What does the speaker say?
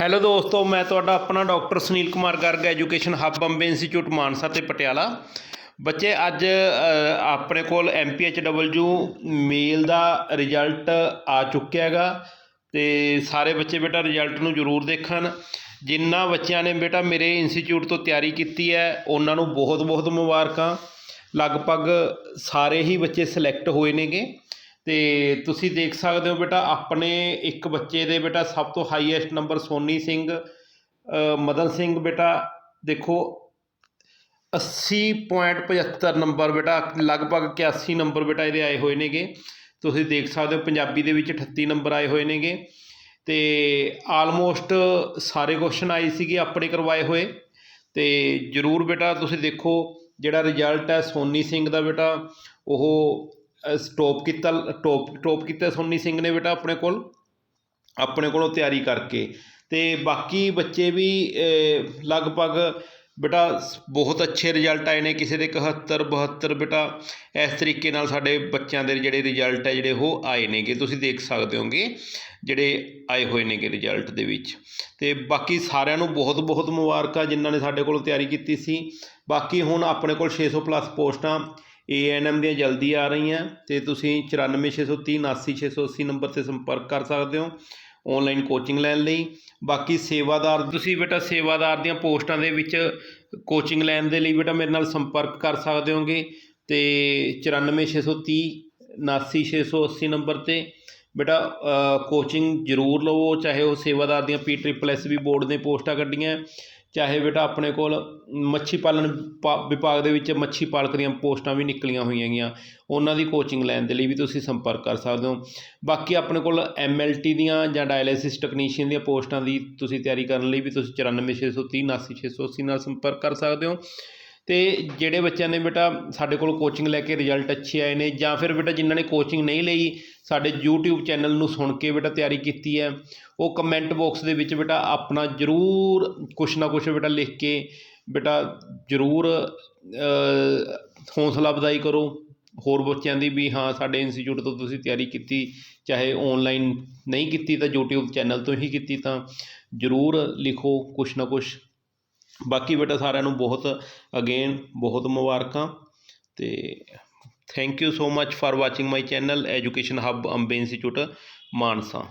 Hello ਦੋਸਤੋ, ਮੈਂ ਤੁਹਾਡਾ ਆਪਣਾ doctor Sunil Kumar Garg education hub Bombay institute Mansa ਤੇ ਪਟਿਆਲਾ। ਬੱਚੇ, ਅੱਜ ਆਪਣੇ ਕੋਲ ਐਮਪੀਐਚਡਬਲਯੂ ਮੇਲ ਦਾ ਰਿਜ਼ਲਟ ਆ ਚੁੱਕਿਆ ਹੈਗਾ ਤੇ ਸਾਰੇ ਬੱਚੇ ਬੇਟਾ ਰਿਜ਼ਲਟ ਨੂੰ ਜ਼ਰੂਰ ਦੇਖਣ। ਜਿਨ੍ਹਾਂ ਬੱਚਿਆਂ ਨੇ ਬੇਟਾ ਮੇਰੇ ਇੰਸਟੀਚਿਊਟ ਤੋਂ ਤਿਆਰੀ ਕੀਤੀ ਹੈ, ਉਹਨਾਂ ਨੂੰ ਬਹੁਤ ਬਹੁਤ ਮੁਬਾਰਕਾਂ। ਲਗਭਗ ਸਾਰੇ ਹੀ ਬੱਚੇ ਸਿਲੈਕਟ ਹੋਏ ਨੇਗੇ। ਤੇ ਤੁਸੀਂ ਦੇਖ ਸਕਦੇ ਹੋ ਬੇਟਾ, ਆਪਣੇ ਇੱਕ ਬੱਚੇ ਦੇ ਬੇਟਾ ਸਭ ਤੋਂ ਹਾਈਐਸਟ ਨੰਬਰ ਸੋਨੀ ਸਿੰਘ ਮਦਨ ਸਿੰਘ ਬੇਟਾ, ਦੇਖੋ 80.75 ਨੰਬਰ ਬੇਟਾ, ਲਗਭਗ 81 ਨੰਬਰ ਬੇਟਾ ਇਹਦੇ ਆਏ ਹੋਏ ਨੇਗੇ। ਤੁਸੀਂ ਦੇਖ ਸਕਦੇ ਹੋ ਪੰਜਾਬੀ ਦੇ ਵਿੱਚ 38 ਨੰਬਰ ਆਏ ਹੋਏ ਨੇਗੇ। ਤੇ ਆਲਮੋਸਟ ਸਾਰੇ ਕੁਐਸਚਨ ਆਏ ਸੀਗੇ, ਆਪਣੇ ਕਰਵਾਏ ਹੋਏ। ਤੇ ਜਰੂਰ ਬੇਟਾ, ਤੁਸੀਂ ਦੇਖੋ ਜਿਹੜਾ ਰਿਜ਼ਲਟ ਹੈ ਸੋਨੀ ਸਿੰਘ ਦਾ ਬੇਟਾ, ਉਹ ਸਟਾਪ ਕੀਤਾ ਟੋਪ ਟੋਪ ਕੀਤਾ ਸੋਨੀ ਸਿੰਘ ਨੇ ਬੇਟਾ ਆਪਣੇ ਕੋਲ, ਆਪਣੇ ਕੋਲੋਂ ਤਿਆਰੀ ਕਰਕੇ। ਤੇ ਬਾਕੀ ਬੱਚੇ ਵੀ ਲਗਭਗ ਬੇਟਾ ਸ- ਬਹੁਤ ਅੱਛੇ ਰਿਜ਼ਲਟ ਆਏ ਨੇ, ਕਿਸੇ ਦੇ 71 72 ਬੇਟਾ ਇਸ ਤਰੀਕੇ ਨਾਲ ਸਾਡੇ ਬੱਚਿਆਂ ਦੇ ਜਿਹੜੇ ਰਿਜ਼ਲਟ ਹੈ, ਜਿਹੜੇ ਉਹ ਆਏ ਨੇਗੇ। ਤੁਸੀਂ ਦੇਖ ਸਕਦੇ ਹੋਗੇ ਜਿਹੜੇ ਆਏ ਹੋਏ ਨੇਗੇ ਰਿਜ਼ਲਟ ਦੇ ਵਿੱਚ। ਤੇ ਬਾਕੀ ਸਾਰਿਆਂ ਨੂੰ ਬਹੁਤ ਬਹੁਤ ਮੁਬਾਰਕਾਂ ਜਿਨ੍ਹਾਂ ਨੇ ਸਾਡੇ ਕੋਲ ਤਿਆਰੀ ਕੀਤੀ ਸੀ। ਬਾਕੀ ਹੁਣ ਆਪਣੇ ਕੋਲ 600 ਪਲੱਸ ਪੋਸਟਾਂ ਏਐਨਐਮ ਦੀਆਂ ਜਲਦੀ ਆ ਰਹੀਆਂ ਤੇ ਤੁਸੀਂ 94630 79680 ਨੰਬਰ ਤੇ ਸੰਪਰਕ ਕਰ ਸਕਦੇ ਹੋ ਆਨਲਾਈਨ ਕੋਚਿੰਗ ਲੈਣ ਲਈ। ਬਾਕੀ ਸੇਵਾਦਾਰ ਤੁਸੀਂ ਬੇਟਾ ਸੇਵਾਦਾਰ ਦੀਆਂ ਪੋਸਟਾਂ ਦੇ ਵਿੱਚ ਕੋਚਿੰਗ ਲੈਣ ਦੇ ਲਈ ਬੇਟਾ ਮੇਰੇ ਨਾਲ ਸੰਪਰਕ ਕਰ ਸਕਦੇ ਹੋਗੇ ਤੇ 94630 79680 ਨੰਬਰ ਤੇ ਬੇਟਾ ਕੋਚਿੰਗ ਜ਼ਰੂਰ ਲਵੋ, ਚਾਹੇ ਉਹ ਸੇਵਾਦਾਰ ਦੀਆਂ P triple S B board ਨੇ ਪੋਸਟਾਂ ਕੱਢੀਆਂ। ਚਾਹੇ ਬੇਟਾ ਆਪਣੇ ਕੋਲ ਮੱਛੀ ਪਾਲਣ ਪਾ- ਵਿਭਾਗ ਦੇ ਵਿੱਚ ਮੱਛੀ ਪਾਲਕ ਦੀਆਂ ਪੋਸਟਾਂ ਵੀ ਨਿਕਲੀਆਂ ਹੋਈਆਂ ਹੈਗੀਆਂ। ਉਹਨਾਂ ਦੀ ਕੋਚਿੰਗ ਲੈਣ ਦੇ ਲਈ ਵੀ ਤੁਸੀਂ ਸੰਪਰਕ ਕਰ ਸਕਦੇ ਹੋ। ਬਾਕੀ ਆਪਣੇ ਕੋਲ ਐਮਐਲਟੀ ਦੀਆਂ ਜਾਂ ਡਾਇਲਿਸਿਸ ਟੈਕਨੀਸ਼ੀਅਨ ਦੀਆਂ ਪੋਸਟਾਂ ਦੀ ਤੁਸੀਂ ਤਿਆਰੀ ਕਰਨ ਲਈ ਵੀ ਤੁਸੀਂ 94630 79680 ਨਾਲ ਸੰਪਰਕ ਕਰ ਸਕਦੇ ਹੋ। ਅਤੇ ਜਿਹੜੇ ਬੱਚਿਆਂ ਨੇ ਬੇਟਾ ਸਾਡੇ ਕੋਲ ਕੋਚਿੰਗ ਲੈ ਕੇ ਰਿਜ਼ਲਟ ਅੱਛੇ ਆਏ ਨੇ ਜਾਂ ਫਿਰ ਬੇਟਾ ਜਿਨ੍ਹਾਂ ਨੇ ਕੋਚਿੰਗ ਨਹੀਂ ਲਈ ਸਾਡੇ ਯੂਟਿਊਬ ਚੈਨਲ ਨੂੰ ਸੁਣ ਕੇ ਬੇਟਾ ਤਿਆਰੀ ਕੀਤੀ ਹੈ। ਉਹ ਕਮੈਂਟ ਬਾਕਸ ਦੇ ਵਿੱਚ ਬੇਟਾ ਆਪਣਾ ਜ਼ਰੂਰ ਕੁਛ ਨਾ ਕੁਛ ਬੇਟਾ ਲਿਖ ਕੇ ਬੇਟਾ ਜ਼ਰੂਰ ਅ, ਹੌਸਲਾ ਅਫਜ਼ਾਈ ਕਰੋ। ਹੋਰ ਬੱਚਿਆਂ ਦੀ ਵੀ ਹਾਂ ਸਾਡੇ ਇੰਸਟੀਚਿਊਟ ਤੋਂ ਤੁਸੀਂ ਤਿਆਰੀ ਕੀਤੀ ਚਾਹੇ ਆਨਲਾਈਨ ਨਹੀਂ ਕੀਤੀ ਤਾਂ YouTube ਚੈਨਲ ਤੋਂ ਹੀ ਕੀਤੀ ਤਾਂ ਜ਼ਰੂਰ ਲਿਖੋ ਕੁਛ ਨਾ ਕੁਛ। ਬਾਕੀ ਬੇਟਾ ਸਾਰਿਆਂ ਨੂੰ ਬਹੁਤ ਅਗੇਨ ਬਹੁਤ ਮੁਬਾਰਕਾਂ ਤੇ thank you so much for watching my channel education hub Bombay institute Mansa